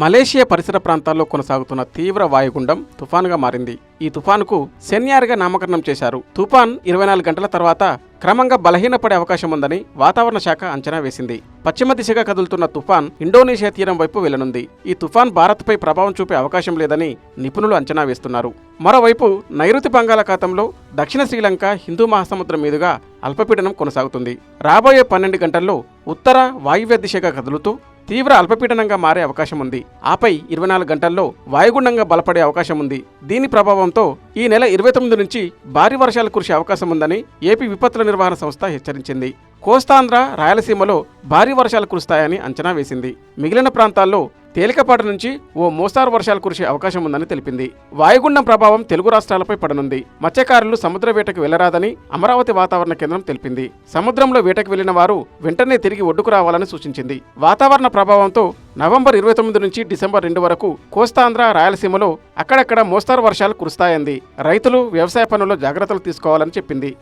Malaysia పరిసర ప్రాంతాల్లో కొనసాగుతున్న తీవ్ర వాయుగుండం తుఫానుగా మారింది. ఈ తుఫానుకు సెన్యార్గా నామకరణం చేశారు. తుఫాన్ ఇరవై నాలుగు గంటల తర్వాత క్రమంగా బలహీనపడే అవకాశం ఉందని వాతావరణ శాఖ అంచనా వేసింది. పశ్చిమ దిశగా కదులుతున్న తుఫాన్ ఇండోనేషియా తీరం వైపు వెళ్ళనుంది ఈ తుఫాన్ భారత్పై ప్రభావం చూపే అవకాశం లేదని నిపుణులు అంచనా వేస్తున్నారు. మరోవైపు నైరుతి బంగాళాఖాతంలో దక్షిణ శ్రీలంక హిందూ మహాసముద్రం మీదుగా అల్పపీడనం కొనసాగుతుంది. రాబోయే పన్నెండు గంటల్లో ఉత్తర వాయువ్య దిశగా కదులుతూ తీవ్ర అల్పపీడనంగా మారే అవకాశం ఉంది ఆపై ఇరవై నాలుగు గంటల్లో వాయుగుండంగా బలపడే అవకాశం ఉంది దీని ప్రభావంతో ఈ నెల ఇరవై తొమ్మిది నుంచి భారీ వర్షాలు కురిసే అవకాశం ఉందని ఏపీ విపత్తుల నిర్వహణ సంస్థ హెచ్చరించింది. కోస్తాంధ్ర రాయలసీమలో భారీ వర్షాలు కురుస్తాయని అంచనా వేసింది. మిగిలిన ప్రాంతాల్లో తేలికపాటి నుంచి ఓ మోస్తారు వర్షాలు కురిసే అవకాశం ఉందని తెలిపింది. వాయుగుండం ప్రభావం తెలుగు రాష్ట్రాలపై పడనుంది. మత్స్యకారులు సముద్ర వేటకు వెళ్ళరాదని అమరావతి వాతావరణ కేంద్రం తెలిపింది. సముద్రంలో వేటకు వెళ్ళిన వారు వెంటనే తిరిగి ఒడ్డుకు రావాలని సూచించింది. వాతావరణ ప్రభావంతో నవంబర్ ఇరవై తొమ్మిది నుంచి డిసెంబర్ రెండు వరకు కోస్తాంధ్ర రాయలసీమలో అక్కడక్కడ మోస్తారు వర్షాలు కురుస్తాయంది. రైతులు వ్యవసాయ పనుల్లో జాగ్రత్తలు తీసుకోవాలని చెప్పింది.